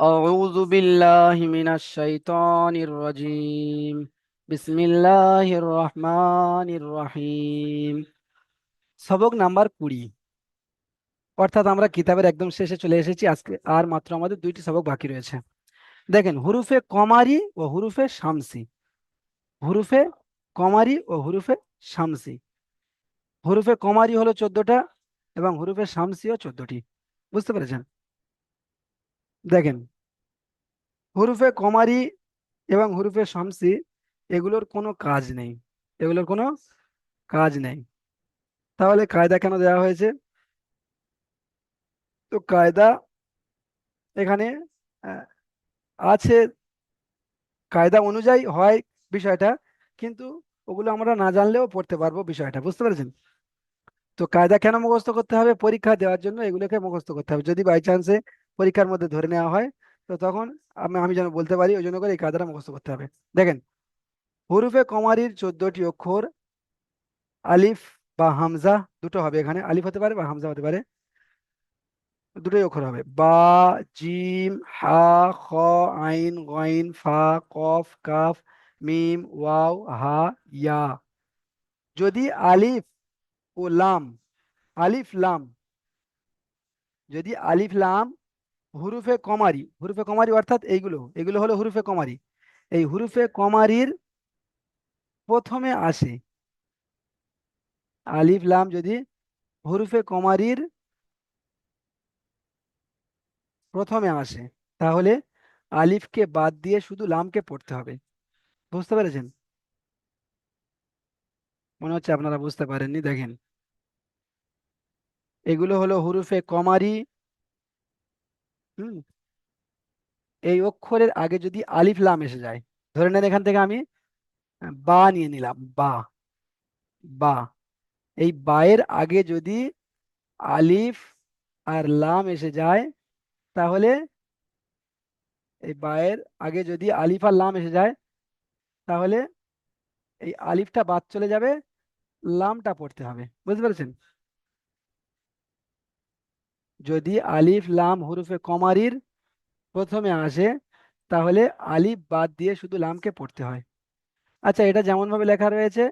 أعوذ بالله من الشيطان الرجيم بسم الله الرحمن الرحيم সবক নাম্বার কুড়ি অর্থাৎ আমরা কিতাবের একদম শেষে চলে এসেছি আজকে আর মাত্র আমাদের দুইটি সবক বাকি রয়েছে দেখেন হুরুফে কমারি ও হুরুফে শামসি হুরুফে কমারি ও হুরুফে শামসি হুরুফে কমারি হলো চোদ্দটা এবং হুরুফে শামসিও চোদ্দটি বুঝতে পেরেছেন দেখেন হুরুফে কমারি এবং হুরুফে শামসি, এগুলোর কোনো কাজ নেই। এগুলোর কোনো কাজ নেই। তাহলে কায়দা কেন দেওয়া হয়েছে? তো কায়দা এখানে আছে। কায়দা অনুযায়ী হয় বিষয়টা, কিন্তু ওগুলো আমরা না জানলেও পড়তে পারব বিষয়টা, বুঝতে পেরেছেন? তো কায়দা কেন মুখস্থ করতে হবে? পরীক্ষা দেওয়ার জন্য এগুলোকে মুখস্থ করতে হবে। যদি বাই চান্সে পরীক্ষার মধ্যে ধরে নেওয়া হয় তো তখন আমি আমি যেন বলতে পারি, ওই জন্য করে এই কায়দাটা মুখস্থ করতে হবে। দেখেন, হুরুফে কমারির চোদ্দটি অক্ষর, আলিফ বা হামজা দুটো হবে এখানে। আলিফ হতে পারে বা হামজা হতে পারে। দুটোই অক্ষর হবে। বা, জিম, হা, খ, আইন, গইন, ফা, কফ, কাফ, মিম, ওয়াও, হা, ইয়া। যদি আলিফ ও লাম, আলিফ লাম, যদি আলিফ লাম হুরুফে কমারি হুরুফে কমারি অর্থাৎ এইগুলো এগুলো হলো হুরুফে কমারি। এই হুরুফে কমারির প্রথমে আসে আলিফ, লাম যদি হুরুফে কমারির প্রথমে আসে, তাহলে আলিফকে বাদ দিয়ে শুধু লামকে পড়তে হবে। বুঝতে পেরেছেন? মনে হচ্ছে আপনারা বুঝতে পারেননি, দেখেন। এগুলো হলো হুরুফে কমারি হুম। এই অক্ষরের আগে যদি আলিফ লাম এসে যায়, ধরে নেন এখান থেকে আমি বা নিয়ে নিলাম, বা বা। এই বায়ের আগে যদি আলিফ আর লাম এসে যায়, তাহলে এই বায়ের আগে যদি আলিফ আর লাম এসে যায়, তাহলে এই আলিফটা বাদ চলে যাবে, লামটা পড়তে হবে। বুঝতে পেরেছেন? যদি আলিফ, লাম হুরুফে কমারির প্রথমে আসে, তাহলে আলিফ বাদ দিয়ে শুধু লামকে পড়তে হয়। আচ্ছা এটা যেমন ভাবে লেখা রয়েছে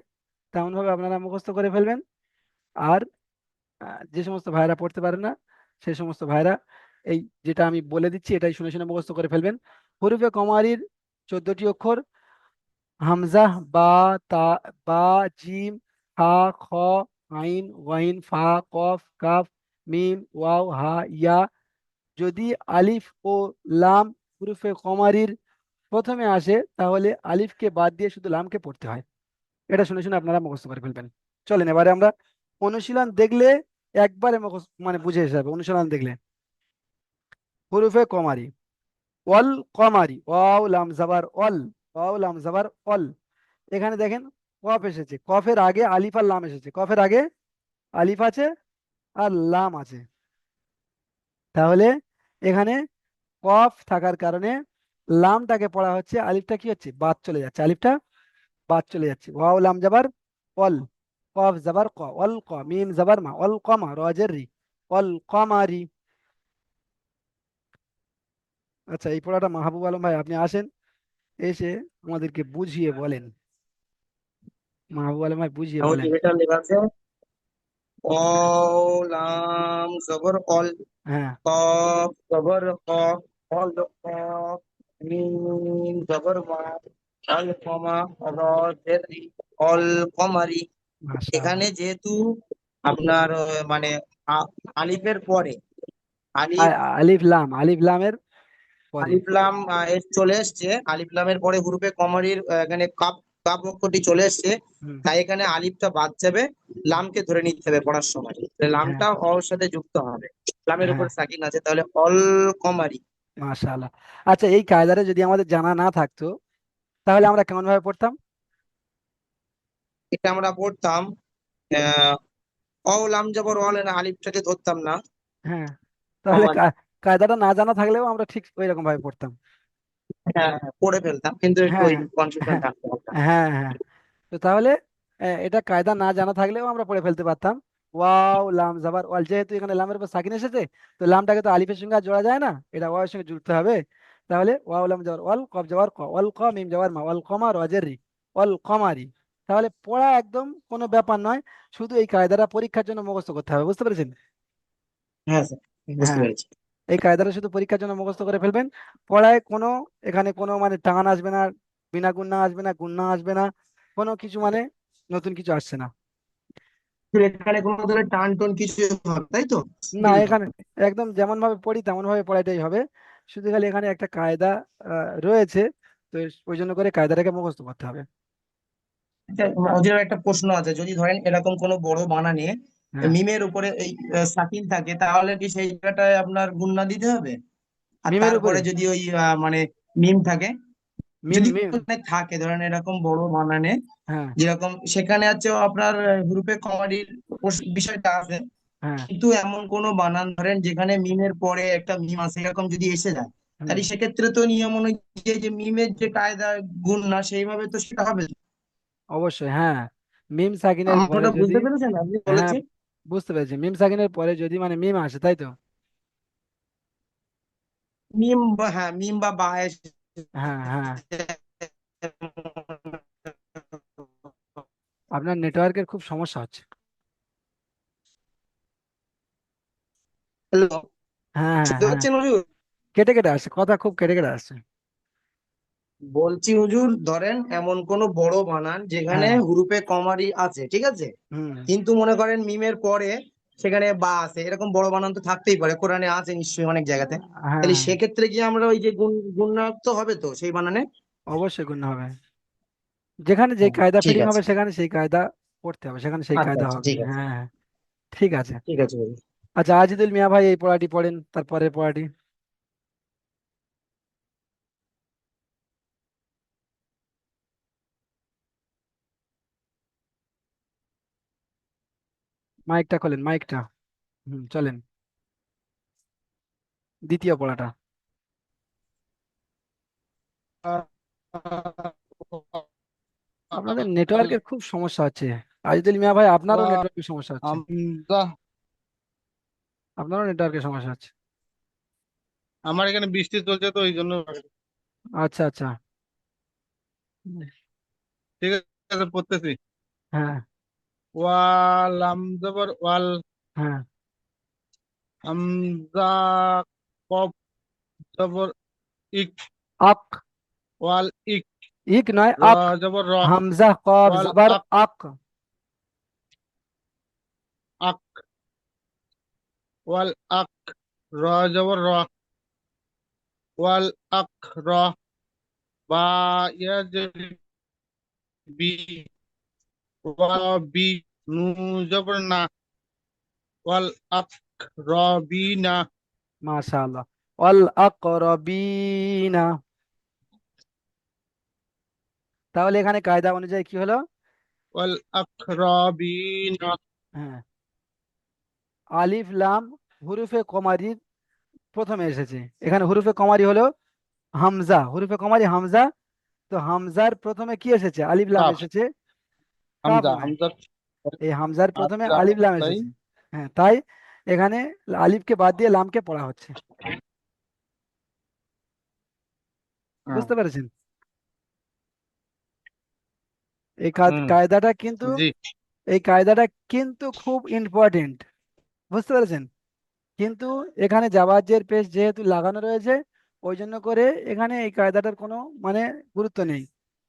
তেমন ভাবে আপনারা মুখস্থ করে ফেলবেন। আর যে সমস্ত ভাইরা পড়তে পারে না সেই সমস্ত ভাইরা এই যেটা আমি বলে দিচ্ছি, এটাই শুনে শুনে মুখস্থ করে ফেলবেন। হুরুফে কমারির চোদ্দটি অক্ষর, হামজা, বা, তা, বা, জিম, হা, খ, আইন, ওয়াইন, ফা, কফ, কাফ মিম, ওয়াও, হা, ইয়া। যদি আলিফ ও লাম হুরুফে কমারির প্রথমে আসে, তাহলে আলিফকে বাদ দিয়ে শুধু লামকে পড়তে হয়। এটা শুনে শুনে আপনারা মুখস্থ করে ফেলবেন। চলেন, এবারে আমরা অনুশীলন দেখলে একবারে মুখস্থ মানে বুঝে যাবে, অনুশীলন দেখলে। হুরুফে কমারি। অল কমারি, ওয়াও, লাম, জাবার অল ওয়াও, লাম, জাবার অল এখানে দেখেন, কফ এসেছে। কফের আগে আলিফ আর লাম এসেছে। কফের আগে আলিফ আছে আর লাম আছে। তাহলে এখানে কফ থাকার কারণে লামটাকে পড়া হচ্ছে আলিফটা কি হচ্ছে? বাদ চলে যাচ্ছে। আলিফটা বাদ চলে যাচ্ছে। ওয়াও লাম জাবার অল। কফ জাবার ক। অল ক। মিম জাবার মা। অল কমা রজের রি অল কমারি আচ্ছা এই পড়াটা মাহবুব আলম ভাই আপনি আসেন। এসে আমাদেরকে বুঝিয়ে বলেন। মাহবুব আলম ভাই বুঝিয়ে বলেন। জের রি, কমারি এখানে যেহেতু আপনার মানে আলিফের পরে আলিফ লাম আলিফ লামের আলিফ লাম এর চলে এসছে। আলিফ লামের পরে হুরুফে কমারির এখানে কাপ কাপ অক্ষরটি চলে এসছে। তাই এখানে আলিফটা বাদ যাবে। লামকে ধরে নিতে হবে পড়ার সময়। হ্যাঁ। লামটা অর সাথে যুক্ত হবে। লামের উপর হ্যাঁ সাকিন আছে। তাহলে অল কমারি। মাশাআল্লাহ। আচ্ছা এই কায়দাটা যদি আমাদের জানা না থাকতো তাহলে আমরা কেমন ভাবে পড়তাম? এটা আমরা পড়তাম আহ অ লাম জবর অল এর আলিফটাকে ধরতাম না। হ্যাঁ। তাহলে কায়দাটা না জানা থাকলেও আমরা ঠিক ওই রকম ভাবে পড়তাম। হ্যাঁ হ্যাঁ, পড়ে ফেলতাম কিন্তু একটু ওই হ্যাঁ কনফিউশন হ্যাঁ থাকতে হতো। হ্যাঁ হ্যাঁ। তো তাহলে আহ, এটা কায়দা না জানা থাকলেও আমরা পড়ে ফেলতে পারতাম। ওয়াও লাম জাবার ওয়াল যেহেতু এখানে লামের উপর সাকিন এসেছে তো লামটাকে তো আলিফের সঙ্গে আর জোড়া যায় না এটা ওয়াও এর সঙ্গে জুড়তে হবে। তাহলে ওয়াও লাম জবর ওয়াল কফ জবর ক ওয়াল ক মিম জবর মা ওয়াল কমা রজের রি ওয়াল কমারি। তাহলে পড়া একদম কোনো ব্যাপার নয় শুধু এই কায়দাটা পরীক্ষার জন্য মুখস্থ করতে হবে বুঝতে পেরেছেন? হ্যাঁ স্যার বুঝতে হ্যাঁ। পেরেছি। এই কায়দাটা শুধু পরীক্ষার জন্য মুখস্থ করে ফেলবেন। পড়ায় কোনো এখানে কোনো মানে টান আসবে না বিনা গুণনা আসবে না গুণনা আসবে না কোনো কিছু মানে নতুন কিছু আসছে না। এখানে কোনো ধরনের টান টোন কিছু হবে তাই তো? না এখানে একদম যেমন ভাবে পড়ি তেমন ভাবে পড়াইটাই হবে। শুধু খালি এখানে একটা কায়দা রয়েছে তো ওই জন্য করে কায়দাটাকে মুখস্থ করতে হবে। একটা প্রশ্ন আছে যদি ধরেন এরকম কোনো বড় বানানে মিমের উপরে এই সাকিন থাকে তাহলে কি সেই জায়গাটায় আপনার গুণনা দিতে হবে? আর মিমের তারপরে উপরে। যদি ওই আহ, মানে মিম থাকে? মিম যদি মিম। মানে থাকে ধরেন এরকম বড় বানানে হ্যাঁ। যেরকম সেখানে আছে আপনার গ্রুপে কমাডির বিষয়টা আছে। হ্যাঁ। কিন্তু এমন কোনো বানান ধরেন যেখানে মিমের পরে একটা মিম আছে এরকম যদি এসে যায় তাহলে সেক্ষেত্রে তো নিয়ম অনুযায়ী যে মিমের যে কায়দা গুণ না সেইভাবে তো সেটা হবে। অবশ্যই হ্যাঁ। মিম সাকিনের পরে যদি বুঝতে পেরেছেন? আপনি হ্যাঁ। বলেছি। বুঝতে পেরেছি। মিম সাকিনের পরে যদি মানে মিম আসে তাই তো? মিম হ্যাঁ মিম বা বা এসে হ্যাঁ হ্যাঁ। আপনার নেটওয়ার্কের খুব সমস্যা হচ্ছে। হ্যালো হ্যাঁ হ্যাঁ হ্যাঁ। কেটে কেটে আসছে। কথা খুব কেটে কেটে আসছে। বলছি হুজুর ধরেন এমন কোনো বড় বানান যেখানে হ্যাঁ। হুরুপে কমারি আছে ঠিক আছে? কিন্তু মনে করেন মিমের পরে সেখানে বা আছে এরকম বড় বানান তো থাকতেই পারে কোরআনে আছে নিশ্চয়ই অনেক জায়গাতে। হ্যাঁ। তাহলে সেক্ষেত্রে কি আমরা ওই যে গুণ গুণনাত্ম হবে তো সেই বানানে? অবশ্যই গুণ হবে। যেখানে যে কায়দা ফিটিং হবে সেখানে সেই কায়দা পড়তে হবে সেখানে সেই আচ্ছা কায়দা আচ্ছা হবে। ঠিক আছে। হ্যাঁ হ্যাঁ ঠিক আছে। ঠিক আছে আচ্ছা আজিদুল মিয়া ভাই এই পড়াটি পড়েন তারপরে পড়াটি। মাইকটা খোলেন মাইকটা। হুম চলেন। দ্বিতীয় পড়াটা। আপনাদের নেটওয়ার্কের খুব সমস্যা হচ্ছে। আজিদুল মিয়া ভাই আপনারও নেটওয়ার্কের সমস্যা হচ্ছে। আপনারও নেটওয়ার্কের সমস্যা হচ্ছে। আমার এখানে বৃষ্টি চলছে তো ওই জন্য। আচ্ছা আচ্ছা। ঠিক আছে পড়তেছি। হ্যাঁ। ওয়াল আমজাবর ওয়াল। হ্যাঁ। আমজা কফ জবর ইক। আক ওয়াল ইক। ইক নয় আক জবর র। হামজা কফ জবর আক আক। ওয়াল আক। র জবর র। ওয়াল আক র। বা ইয়া বি। তাহলে এখানে কায়দা অনুযায়ী কি হলো? ওয়াল হ্যাঁ। আলিফ লাম হুরুফে কমারির প্রথমে এসেছে। এখানে হুরুফে কমারি হলো হামজা। হুরুফে কমারি হামজা। তো হামজার প্রথমে কি এসেছে? আলিফ লাম এসেছে। হামজা নয় হামজা এই হামজার প্রথমে হামজা আলিফ লাম তাই এসেছে। হ্যাঁ তাই এখানে আলিফকে বাদ দিয়ে লামকে পড়া হচ্ছে। হ্যাঁ। বুঝতে পেরেছেন? এই কায়দাটা কিন্তু জি। এই কায়দাটা কিন্তু খুব ইম্পর্টেন্ট বুঝতে পেরেছেন? কিন্তু এখানে জাবাজের পেশ যেহেতু লাগানো রয়েছে ওই জন্য করে এখানে এই কায়দাটার কোনো মানে গুরুত্ব নেই।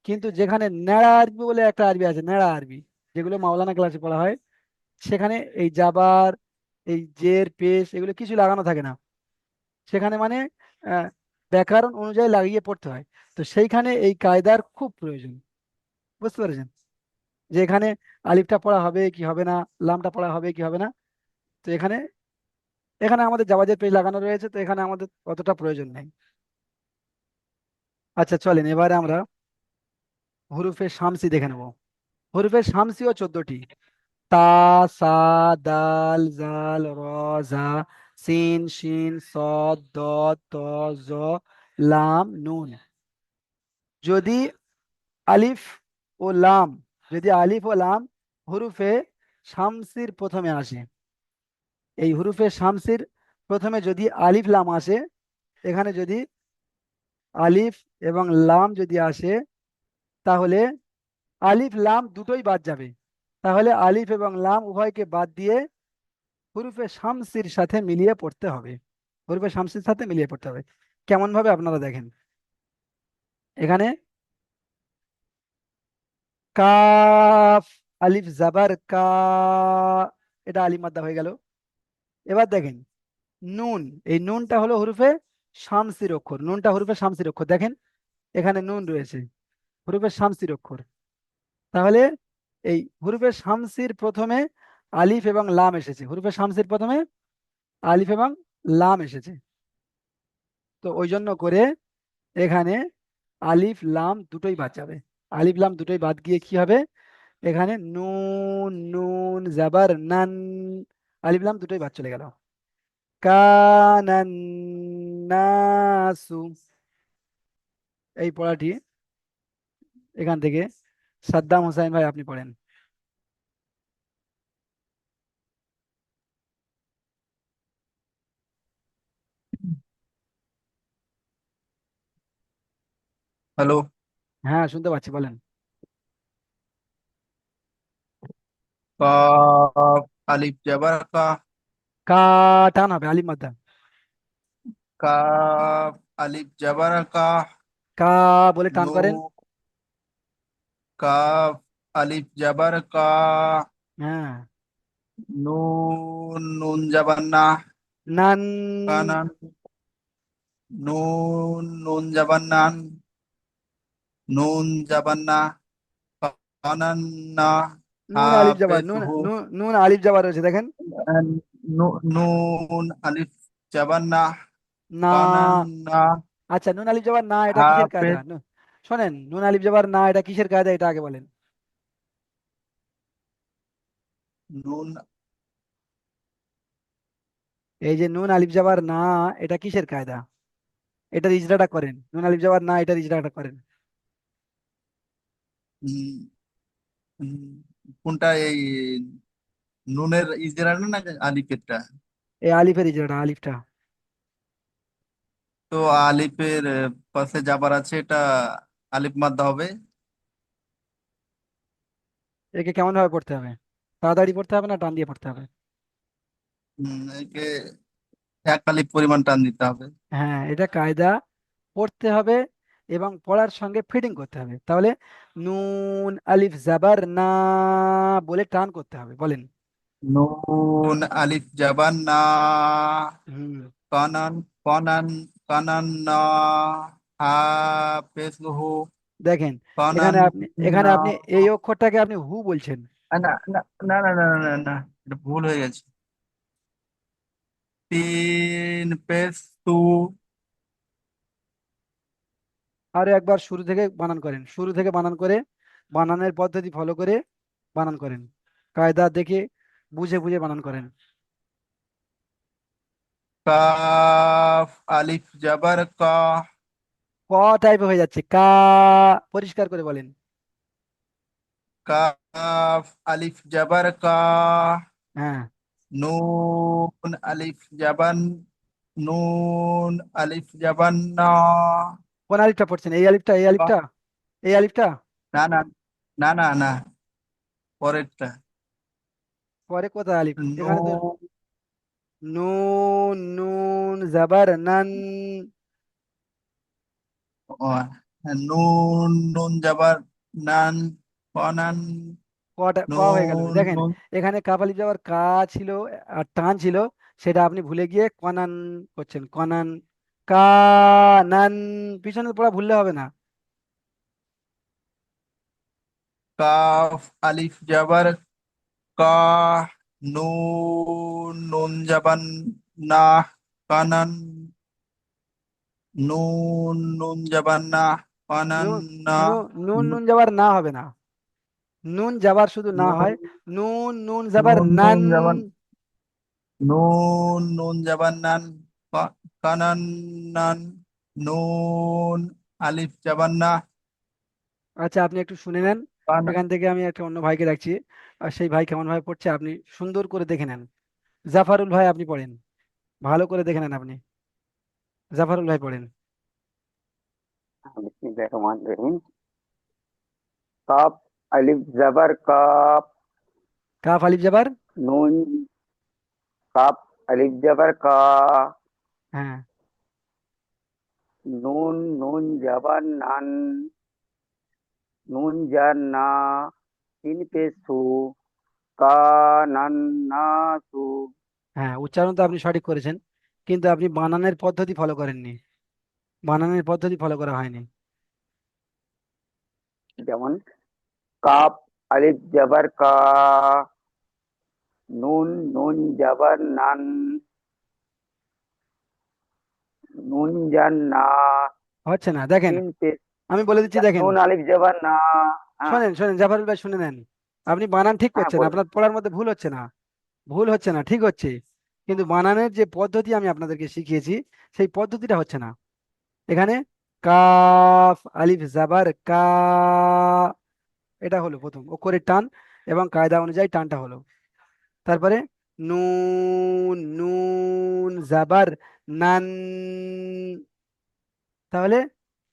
কিন্তু যেখানে ন্যাড়া আরবি বলে একটা আরবি আছে, ন্যাড়া আরবি, যেগুলো মাওলানা ক্লাসে পড়া হয়, সেখানে এই জাবার, এই জের, পেশ এগুলো কিছু লাগানো থাকে না। সেখানে মানে ব্যাকরণ অনুযায়ী লাগিয়ে পড়তে হয়। তো সেইখানে এই কায়দার খুব প্রয়োজন। বুঝতে পেরেছেন? যে এখানে আলিফটা পড়া হবে কি হবে না, লামটা পড়া হবে কি হবে না, তো এখানে এখানে আমাদের জাবাজের পেজ লাগানো রয়েছে, তো এখানে আমাদের অতটা প্রয়োজন নেই। আচ্ছা চলেন, এবারে আমরা হুরুফে শামসি দেখে নেব। হুরুফে শামসিও চোদ্দটি। তা, সা, দাল, জাল, র, জা, সিন, শিন দদ, ত, জ, লাম, নুন। যদি আলিফ ও লাম, যদি আলিফ ও লাম হুরুফে শামসির প্রথমে আসে, এই হুরুফে শামসির প্রথমে যদি আলিফ লাম আসে, এখানে যদি আলিফ এবং লাম যদি আসে তাহলে আলিফ, লাম দুটোই বাদ যাবে। তাহলে আলিফ এবং লাম উভয়কে বাদ দিয়ে হুরুফে শামসির সাথে মিলিয়ে পড়তে হবে। হুরুফে শামসির সাথে মিলিয়ে পড়তে হবে। কেমন ভাবে আপনারা দেখেন? এখানে কাফ, আলিফ, জাবার, কা, এটা আলিফ মাদ্দা হয়ে গেল। এবার দেখেন, নুন, এই নুনটা হলো হুরুফে শামসির অক্ষর। নুনটা হরুফে শামসির অক্ষর। দেখেন, এখানে নুন রয়েছে। হুরুফে শামসির অক্ষর তাহলে এই হুরুফে শামসির প্রথমে আলিফ এবং লাম এসেছে। হুরুফে শামসির প্রথমে আলিফ এবং লাম এসেছে। তো ওই জন্য করে এখানে আলিফ, লাম দুটোই বাদ যাবে। আলিফ, লাম দুটোই বাদ গিয়ে কি হবে? এখানে নুন নুন, জাবার, নান, আলিফ, লাম দুটোই বাদ চলে গেল। কানান, নাসু। এই পড়াটি এখান থেকে সাদ্দাম হোসাইন ভাই আপনি পড়েন। হ্যালো হ্যাঁ শুনতে পাচ্ছি বলেন। কাফ আলিফ জাবার কা? কা টান হবে আলিফ মাদ্দা কাফ আলিফ জাবার কা? কা বলে টান করেন। নুন কাফ আলিফ জাবার কা। হ্যাঁ। নুন নুন জাবার না। নান। কানান নুন। নুন জাবার নান। নুন জাবার না। কানান না। নুন আলিফ জাবার নুন আলিফ জাবার রয়েছে দেখেন। নুন আলিফ জাবার না। না। আচ্ছা নুন আলিফ জাবার না এটা কিসের নু- শোনেন নুন আলিফ জাবার না এটা কিসের কায়দা? এটা আগে বলেন। নুন এই যে নুন আলিফ জাবার না এটা কিসের কায়দা? এটার ইজরাটা করেন। নুন আলিফ জাবার না এটার ইজরাটা করেন। কোনটা এই নুনের ইজরা না আলিফেরটা এই আলিফের ইজরাটা আলিফটা তো আলিফের পাশে যাবার আছে এটা আলিফ মাদ্দা হবে। একে কেমন ভাবে পড়তে হবে? তাড়াতাড়ি পড়তে হবে না টান দিয়ে পড়তে হবে? একে এক আলিফ পরিমাণ টান দিতে হবে। হ্যাঁ এটা কায়দা। পড়তে হবে এবং পড়ার সঙ্গে ফিটিং করতে হবে। তাহলে নুন আলিফ জাবার না বলে টান করতে হবে। বলেন। নুন আলিফ জাবান না। কানান কানান কানান না। হাফেজহু দেখেন এখানে আপনি এখানে আপনি এই অক্ষরটাকে আপনি হু বলছেন। না না না না না না না এটা ভুল হয়ে গেছে। তিন পেস তু আরও একবার শুরু থেকে বানান করেন। শুরু থেকে বানান করে বানানের পদ্ধতি ফলো করে বানান করেন। কায়দা দেখে বুঝে বুঝে বানান করেন। কাফ আলিফ জাবার কা। ক টাইপে হয়ে যাচ্ছে। কা পরিষ্কার করে বলেন। কাফ আলিফ জাবার কা। হ্যাঁ। নুন আলিফ জাবান নুন আলিফ জাবান না। কোন আলিফটা পড়ছেন? এই আলিফটা এই আলিফটা? এই আলিফটা? না না না না না। পরেরটা। পরে কোথায় আলিফ? এখানে তো নুন নুন জাবার নান। নুন নুন জাবার নান কনান কটা ক হয়ে গেল? দেখেন এখানে কাপ আলিফ যাওয়ার কা ছিল আর টান ছিল সেটা আপনি ভুলে গিয়ে কনান করছেন। কনান কানান পিছনে পড়া ভুললে হবে না। কাফ আলিফ জাবার কা নুন নুন জাবান না কানান নুন নুন জাবান না কানান নুন না। নুন নুন যাবার না হবে না। নুন যাবার শুধু না হয় নুন নুন যাবার নুন নুন। নান যাবার নুন কানান নান নুন আলিফ জাবান না। আচ্ছা আপনি একটু শুনে নেন। এখান থেকে আমি একটা অন্য ভাইকে রাখছি আর সেই ভাই কেমন ভাবে পড়ছে আপনি সুন্দর করে দেখে নেন। জাফারুল ভাই আপনি পড়েন। ভালো করে দেখে নেন আপনি। জাফরুল ভাই পড়েন কাপ রহমানির আলিফ জাবার কাফ কাফ আলিফ জাবার নুন কাপ আলিফ জাবার কা হ্যাঁ। নুন নুন জাবার নান। নুন জার না তিন পে সু। কানান না সু। হ্যাঁ উচ্চারণ তো আপনি সঠিক করেছেন। কিন্তু আপনি বানানের পদ্ধতি ফলো করেননি। বানানের পদ্ধতি ফলো করা হয়নি। যেমন কাপ আলিফ জবর কা নুন নুন জবর নান নুন জান না হচ্ছে না দেখেন আমি বলে দিচ্ছি দেখেন। নুন আলিফ জবর না হ্যাঁ, শোনেন শোনেন জাফরুল ভাই শুনে নেন। আপনি বানান ঠিক হ্যাঁ, করছেন বলুন। আপনার পড়ার মধ্যে ভুল হচ্ছে না। ভুল হচ্ছে না ঠিক হচ্ছে। কিন্তু বানানের যে পদ্ধতি আমি আপনাদেরকে শিখিয়েছি, সেই পদ্ধতিটা হচ্ছে না। এখানে কাফ, আলিফ, জাবার, কা, এটা হলো প্রথম অক্ষরের টান এবং কায়দা অনুযায়ী টানটা হলো। তারপরে নুন নুন, জাবার, নান। তাহলে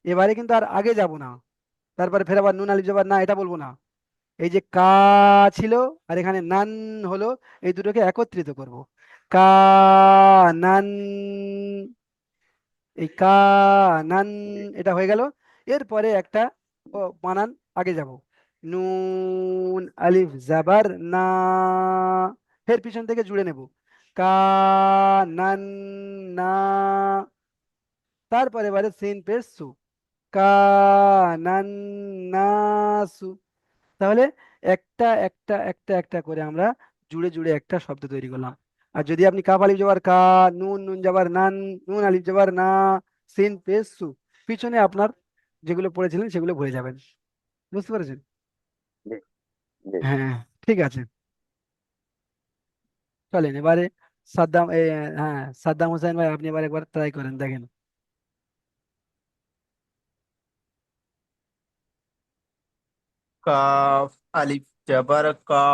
এবারে কিন্তু আর আগে যাব না। তারপরে ফের আবার নুন, আলিফ, জাবার, না, এটা বলব না। এই যে কা ছিল আর এখানে নান হলো, এই দুটোকে একত্রিত করব। কা নান এই কা নান এটা হয়ে গেল। এরপরে একটা বানান আগে যাব। নুন, আলিফ, জাবার, না ফের পিছন থেকে জুড়ে নেব। কা নান না, তারপরে এবারে সিন পেশ সু কা নান না, সু। তাহলে একটা একটা একটা একটা করে আমরা জুড়ে জুড়ে একটা শব্দ তৈরি করলাম। আর যদি আপনি কাফ আলিফ জবর কা নুন নুন জবর নান নুন আলিফ জবর না সিন পেশ সু পিছনে আপনার যেগুলো পড়েছিলেন সেগুলো ভুলে যাবেন বুঝতে পেরেছেন হ্যাঁ ঠিক আছে। চলেন এবারে সাদ্দাম হ্যাঁ সাদ্দাম হোসেন ভাই আপনি এবার একবার ট্রাই করেন দেখেন। কাফ আলিফ জবর কা।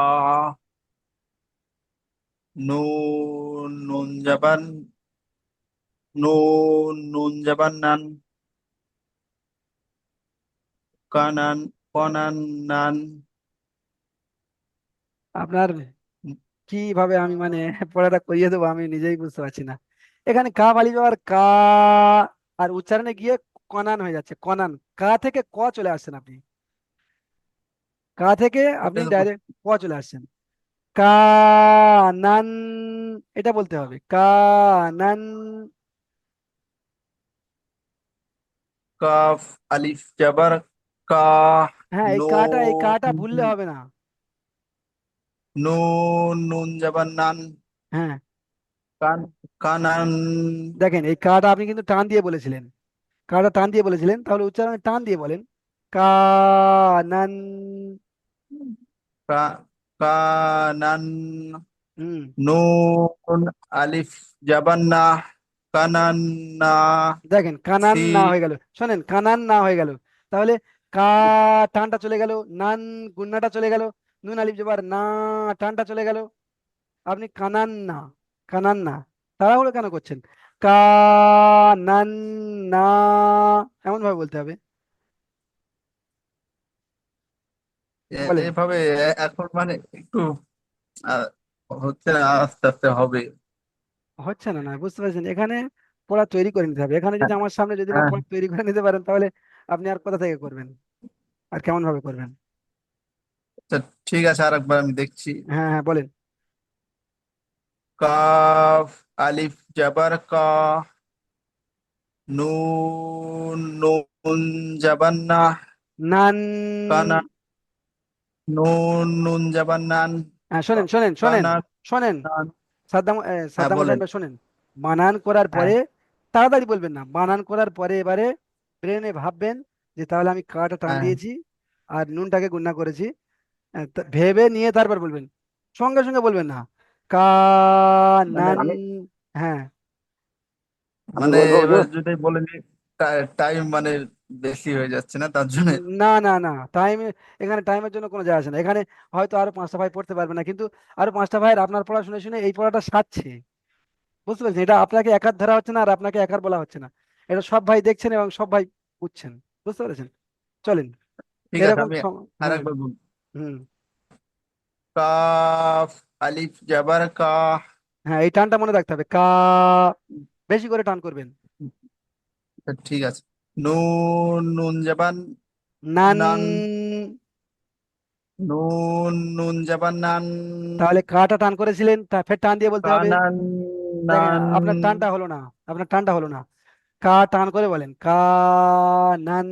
নুন নুন জবর নুন নুন জবর নান কানান কনান নান আপনার কীভাবে আমি মানে পড়াটা করিয়ে দেবো আমি নিজেই বুঝতে পারছি না। এখানে কা আলিফ যাওয়ার কা আর উচ্চারণে গিয়ে কনান হয়ে যাচ্ছে কনান। কা থেকে ক চলে আসছেন আপনি। কা থেকে আপনি ডাইরেক্ট ক চলে আসছেন। কা নান এটা বলতে হবে কা নান কাফ আলিফ জবর কা হ্যাঁ এই কাটা এই কাটা ভুললে হবে না। নুন নুন জবর নান। হ্যাঁ। কান কানান। দেখেন এই কাটা আপনি কিন্তু টান দিয়ে বলেছিলেন। কাটা টান দিয়ে বলেছিলেন তাহলে উচ্চারণে টান দিয়ে বলেন। কা নান কা কানান নুন আলিফ জবর না কানান না দেখেন কানান না হয়ে গেল। শোনেন কানান না হয়ে গেল। তাহলে কা টানটা চলে গেল নান গুন্নাটা চলে গেল নুন আলিফ জবর না টানটা চলে গেল। আপনি কানান না কানান না। তাড়াহুড়ো কেন করছেন? কা নান না এমন ভাবে বলতে হবে। এভাবে এখন মানে একটু হচ্ছে না আস্তে আস্তে হবে। হচ্ছে না না বুঝতে পারছেন। এখানে পড়া তৈরি করে নিতে হবে। এখানে যদি আমার সামনে যদি না হ্যাঁ। পড়া তৈরি করে নিতে পারেন তাহলে আপনি আর কোথা থেকে করবেন? আর কেমন ভাবে করবেন? আচ্ছা, ঠিক আছে আর একবার আমি দেখছি। হ্যাঁ হ্যাঁ বলেন। কাফ আলিফ জাবার কা নুন নুন জবর না। নান কানা। নুন নুন নান। হ্যাঁ শোনেন শোনেন শোনেন শোনেন। সাদ্দাম সাদ্দাম হোসেন ভাই শোনেন। বানান করার হ্যাঁ। পরে তাড়াতাড়ি বলবেন না। বানান করার পরে এবারে ব্রেনে ভাববেন যে তাহলে আমি কাটা টান হ্যাঁ। দিয়েছি আর নুনটাকে গুণনা করেছি। ভেবে নিয়ে তারপর বলবেন। সঙ্গে সঙ্গে বলবেন না। কা মানে নান হ্যাঁ। মানে এবার যদি বলে টাইম মানে বেশি হয়ে যাচ্ছে না তার জন্য? না না না টাইম এখানে টাইমের জন্য কোনো যায় আসে না। এখানে হয়তো আরও পাঁচটা ভাই পড়তে পারবে না কিন্তু আরও পাঁচটা ভাইয়ের আপনার পড়া শুনে শুনে এই পড়াটা সারছে। বুঝতে পেরেছেন? এটা আপনাকে একার ধরা হচ্ছে না আর আপনাকে একার বলা হচ্ছে না। এটা সব ভাই দেখছেন এবং সব ভাই বুঝছেন। বুঝতে পেরেছেন? চলেন। ঠিক আছে এরকম আমি সম- আর একবার বলব। হুম। কাফ আলিফ জাবার কা। হ্যাঁ এই টানটা মনে রাখতে হবে। কা বেশি করে টান করবেন। ঠিক আছে। নুন নুন জাবান নান নান। নুন নুন জাবান নান তাহলে কাটা টান করেছিলেন তা ফের টান দিয়ে বলতে হবে। দেখেন নান। আপনার টানটা হলো না আপনার টানটা হলো না। কা টান করে বলেন কা নান।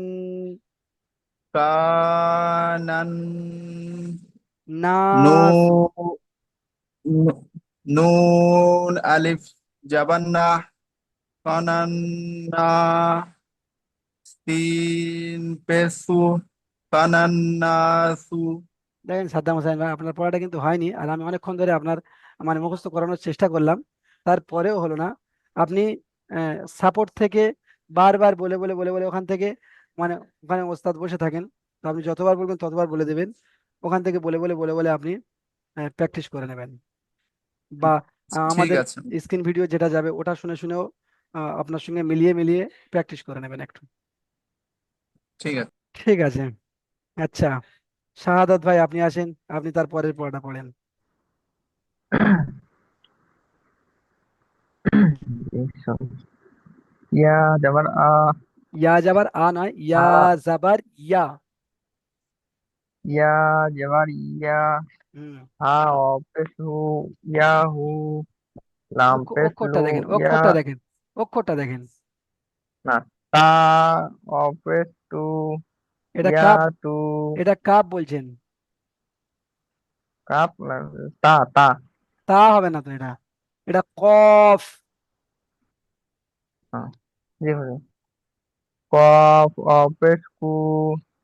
কানান না। নুন নুন আলিফ জাবান না কানান না। তিন পেসু কানান নাসু দেখেন সাদ্দাম হোসেন ভাই আপনার পড়াটা কিন্তু হয়নি আর আমি অনেকক্ষণ ধরে আপনার মানে মুখস্থ করানোর চেষ্টা করলাম। তারপরেও হলো না। আপনি সাপোর্ট থেকে বারবার বলে বলে বলে বলে ওখান থেকে মানে ওখানে ওস্তাদ বসে থাকেন। তো আপনি যতবার বলবেন ততবার বলে দেবেন। ওখান থেকে বলে বলে বলে বলে আপনি প্র্যাকটিস করে নেবেন। বা আমাদের স্ক্রিন ভিডিও যেটা যাবে ওটা শুনে শুনেও আপনার সঙ্গে মিলিয়ে মিলিয়ে প্র্যাকটিস করে নেবেন একটু। ঠিক আছে। ঠিক আছে। আচ্ছা শাহাদাত ভাই আপনি আসেন আপনি তার পরের পড়াটা পড়েন। ইয়া যাবার আ। ইয়া যাবার আ নয় ইয়া যাবার ইয়া। ইয়া যাবার ইয়া। হুম। হা অপেশ হু ইয়া হু লাম পেশ অক্ষরটা দেখেন ইয়া। অক্ষরটা দেখেন অক্ষরটা দেখেন। তা অপেশ টু এটা কাপ টু এটা কাপ বলছেন। কাপ না, তা তা। তা হবে না তো এটা। এটা কফ। জি হুজুর কফ অপেশ কু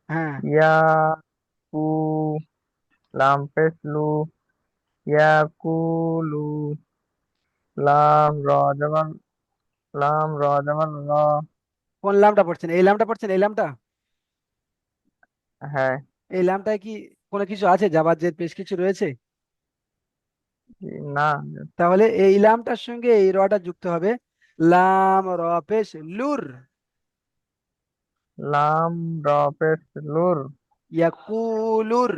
হ্যাঁ। ইয়া কু লাম লু ইয়া কুলু লাম র যাবার লাম র যাবার র। কোন লামটা পড়ছেন? এই লামটা পড়ছেন? এই লামটা হ্যাঁ। এই লামটায় কি কোনো কিছু আছে? যাবার যে বেশ কিছু রয়েছে? না। তাহলে এই লামটার সঙ্গে এই রটা যুক্ত হবে। লাম র পেশ লুর। লাম র পেশ লুর। ইয়াকুলুর।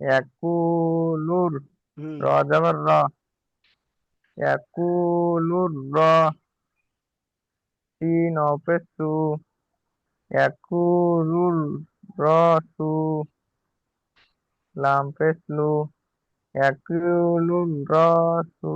ইয়াকুলুর। হুম। র যাবার র। ইয়াকুলুর র। সিন অপেশ সু ইয়াকুলুর র সু লাম পেশ লু ইয়াকুলুর র সু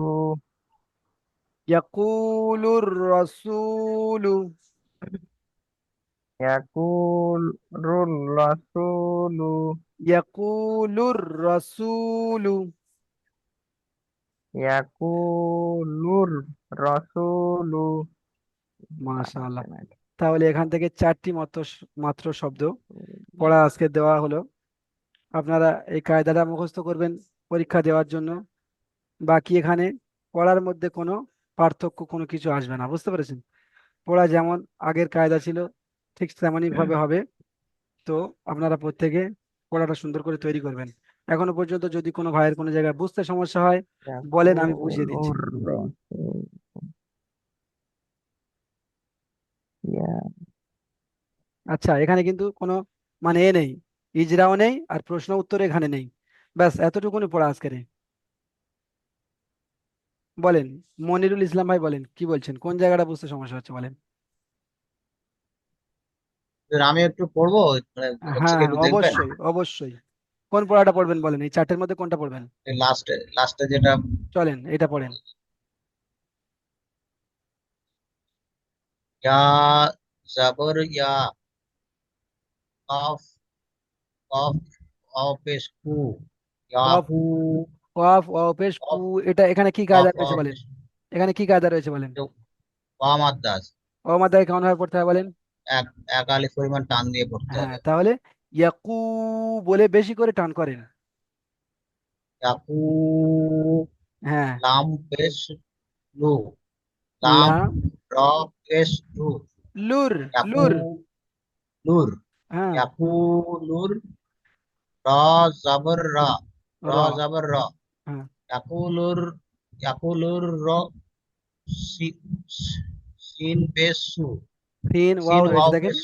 ইয়াকুলুর রাসূলু। মাশাআল্লাহ। তাহলে এখান থেকে চারটি মাত্র মাত্র শব্দ পড়া আজকে দেওয়া হলো। আপনারা এই কায়দাটা মুখস্থ করবেন পরীক্ষা দেওয়ার জন্য। বাকি এখানে পড়ার মধ্যে কোনো পার্থক্য কোনো কিছু আসবে না বুঝতে পেরেছেন? পড়া যেমন আগের কায়দা ছিল ঠিক তেমনই ভাবে হবে। তো আপনারা প্রত্যেকে পড়াটা সুন্দর করে তৈরি করবেন। এখনও পর্যন্ত যদি কোনো ভাইয়ের কোনো জায়গায় বুঝতে সমস্যা হয় বলেন, আমি বুঝিয়ে দিচ্ছি। ইয়াকুলুর রাসূল। ইয়া আচ্ছা এখানে কিন্তু কোনো মানে এ নেই ইজরাও নেই আর প্রশ্ন উত্তর এখানে নেই। ব্যাস এতটুকুনি পড়া আজকের বলেন মনিরুল ইসলাম ভাই বলেন কি বলছেন? কোন জায়গাটা বুঝতে সমস্যা হচ্ছে বলেন? আমি একটু পড়ব? মানে হ্যাঁ অবশ্যই অবশ্যই। কোন পড়াটা পড়বেন বলেন? এই চারটের মধ্যে কোনটা পড়বেন? লাস্টে লাস্টে যেটা চলেন এটা পড়েন। ইয়া জাবর ইয়া কফ কফ অপেশ কু ইয়াহু কফ কু এটা এখানে কি কায়দা রয়েছে বলেন? এখানে কি কায়দা রয়েছে বলেন? ওয়ামাদ্দাস অমাদায় কেমন ভাবে পড়তে হয় বলেন? এক এক আলিফ পরিমাণ টান দিয়ে পড়তে হ্যাঁ হবে। তাহলে ইয়াকু বলে বেশি করে টান করেন। ইয়াকু হ্যাঁ। লাম পেশ লু। লাম র পেশ লু লুর লুর। লুর। হ্যাঁ। ইয়াকুলুর র জাবর রা। র র। জাবর র। হ্যাঁ। ইয়াকুলুর ইয়াকুলুর র। সিন পেশ সু। সিন ওয়াও দেখেন।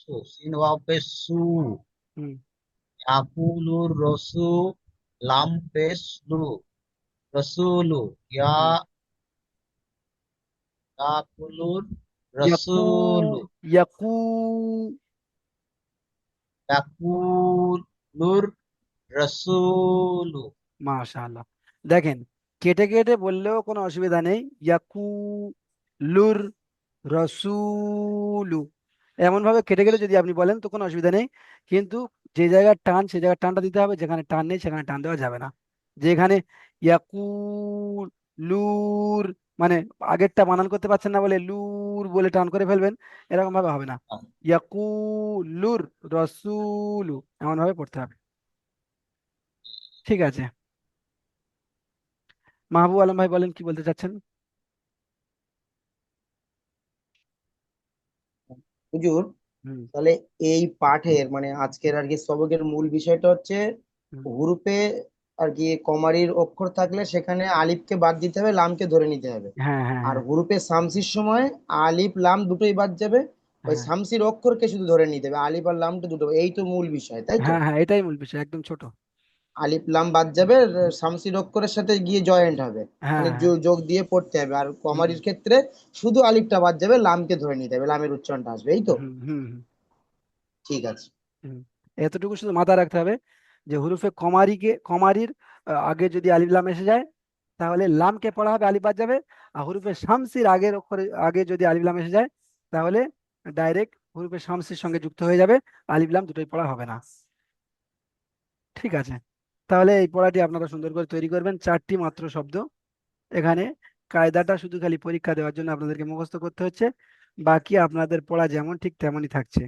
সু। সিন ওয়াও পেশ সু। ইয়াকুলুর রসু লাম পেশ লু। রসুলু ইয়া ইয়াকুলুর ইয়াকু রসুলু। ইয়াকু ইয়াকুলুর রসুলু। মাশাআল্লাহ। দেখেন কেটে কেটে বললেও কোনো অসুবিধা নেই। ইয়াকুলুর রসুলু। এমন ভাবে কেটে গেলে যদি আপনি বলেন তো কোনো অসুবিধা নেই। কিন্তু যে জায়গায় টান সেই জায়গায় টানটা দিতে হবে। যেখানে টান নেই সেখানে টান দেওয়া যাবে না। যেখানে ইয়াকুলুর মানে আগেরটা বানান করতে পারছেন না বলে লুর বলে টান করে ফেলবেন এরকম ভাবে হবে না। ইয়াকুলুর রসুলু এমন ভাবে পড়তে হবে। ঠিক আছে। মাহবুব আলম ভাই বলেন কি বলতে চাচ্ছেন? হুজুর তাহলে এই পাঠের মানে আজকের আর কি সবকের মূল বিষয়টা হচ্ছে হুম। আর কি কমারির অক্ষর থাকলে সেখানে আলিফকে বাদ দিতে হবে লামকে ধরে নিতে হবে। হ্যাঁ হ্যাঁ আর হ্যাঁ। হুরুফে শামসির সময় আলিফ লাম দুটোই বাদ যাবে। ওই হ্যাঁ। শামসির অক্ষরকে শুধু ধরে নিতে হবে আলিফ আর লামটা দুটো এই তো মূল বিষয় তাই তো? হ্যাঁ হ্যাঁ এটাই মূল বিষয় একদম ছোট। আলিফ লাম বাদ যাবে শামসির অক্ষরের সাথে গিয়ে জয়েন্ট হবে। হ্যাঁ মানে হ্যাঁ। যোগ দিয়ে পড়তে হবে আর কমারির ক্ষেত্রে শুধু আলিফটা বাদ যাবে লামকে ধরে নিতে হবে লামের উচ্চারণটা আসবে এই তো? হুম হুম হুম। ঠিক আছে। এতটুকু শুধু মাথায় রাখতে হবে যে হুরুফে কমারিকে, কমারির আগে যদি আলিফ লাম এসে যায়, তাহলে লামকে পড়া হবে আলিফ যাবে। আর হুরুফে শামসির আগের অক্ষরে আগে যদি আলিফ এসে যায়, তাহলে ডাইরেক্ট হুরুফে শামসির সঙ্গে যুক্ত হয়ে যাবে। আলিফ লাম দুটোই পড়া হবে না। ঠিক আছে। তাহলে এই পড়াটি আপনারা সুন্দর করে তৈরি করবেন। চারটি মাত্র শব্দ। এখানে কায়দাটা শুধু খালি পরীক্ষা দেওয়ার জন্য আপনাদেরকে মুখস্থ করতে হচ্ছে। বাকি আপনাদের পড়া যেমন ঠিক তেমনই থাকছে।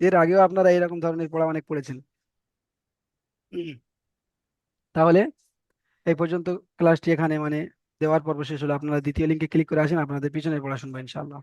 এর আগেও আপনারা এরকম ধরনের পড়া অনেক পড়েছেন। তাহলে এই পর্যন্ত ক্লাসটি এখানে মানে দেওয়ার পর্ব শেষ হলো। আপনারা দ্বিতীয় লিঙ্কে ক্লিক করে আসেন, আপনাদের পিছনে পড়া শুনব ইনশাআল্লাহ।